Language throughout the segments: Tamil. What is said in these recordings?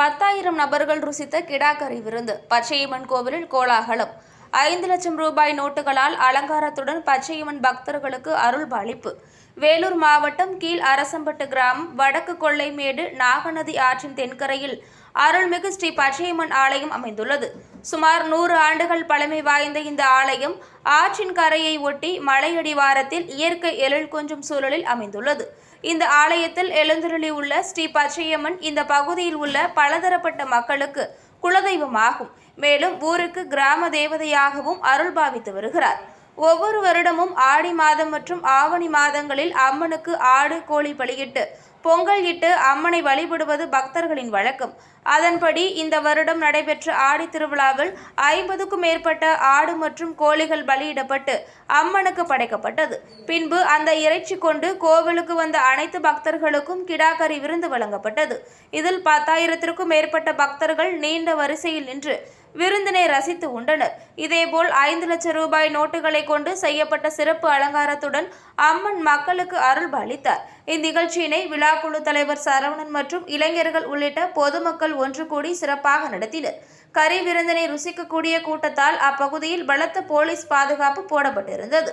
பத்தாயிரம் நபர்கள் ருசித்த கிடாக்கறி விருந்து பச்சையம்மன் கோவிலில் கோலாகலம். ஐந்து லட்சம் ரூபாய் நோட்டுகளால் அலங்காரத்துடன் பச்சையம்மன் பக்தர்களுக்கு அருள்பாலிப்பு வேலூர் மாவட்டம் கீழ் அரசம்பட்டு கிராமம் வடக்கு கொள்ளைமேடு நாகநதி ஆற்றின் தென்கரையில் அருள்மிகு ஸ்ரீ பச்சையம்மன் ஆலயம் அமைந்துள்ளது. சுமார் நூறு ஆண்டுகள் பழமை வாய்ந்த இந்த ஆலயம் ஆற்றின் கரையை ஒட்டி மலையடிவாரத்தில் இயற்கை எழில் கொஞ்சம் சூழலில் அமைந்துள்ளது. இந்த ஆலயத்தில் எழுந்தருளி உள்ள ஸ்ரீ பச்சையம்மன் இந்த பகுதியில் உள்ள பலதரப்பட்ட மக்களுக்கு குலதெய்வமாகும். மேலும் ஊருக்கு கிராம தேவதையாகவும் அருள் பாவித்து வருகிறார். ஒவ்வொரு வருடமும் ஆடி மாதம் மற்றும் ஆவணி மாதங்களில் அம்மனுக்கு ஆடு கோழி பலியிட்டு பொங்கல் இட்டு அம்மனை வழிபடுவது பக்தர்களின் வழக்கம். அதன்படி இந்த வருடம் நடைபெற்ற ஆடி திருவிழாவில் ஐம்பதுக்கும் மேற்பட்ட ஆடு மற்றும் கோழிகள் பலியிடப்பட்டு அம்மனுக்கு படைக்கப்பட்டது. பின்பு அந்த இறைச்சி கொண்டு கோவிலுக்கு வந்த அனைத்து பக்தர்களுக்கும் கிடாக்கறி விருந்து வழங்கப்பட்டது. இதில் பத்தாயிரத்திற்கும் மேற்பட்ட பக்தர்கள் நீண்ட வரிசையில் நின்று விருந்தினை ரசித்து உண்டனர். இதேபோல் ஐந்து லட்சம் ரூபாய் நோட்டுகளை கொண்டு செய்யப்பட்ட சிறப்பு அலங்காரத்துடன் அம்மன் மக்களுக்கு அருள் அளித்தார் இந்நிகழ்ச்சியினை விழாக்குழு தலைவர் சரவணன் மற்றும் இளைஞர்கள் உள்ளிட்ட பொதுமக்கள் ஒன்று கூடி சிறப்பாக நடத்தினர். கறி விருந்தினை ருசிக்கக்கூடிய கூட்டத்தால் அப்பகுதியில் பலத்த போலீஸ் பாதுகாப்பு போடப்பட்டிருந்தது.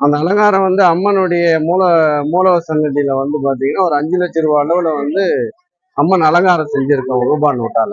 அந்த அலங்காரம் வந்து அம்மனுடைய மூல மூலவ சன்னதியில வந்து பாத்தீங்கன்னா ஒரு அஞ்சு லட்சம் ரூபாய் அளவுல வந்து அம்மன் அலங்காரம் செஞ்சிருக்கோம் ரூபாய் நோட்டால.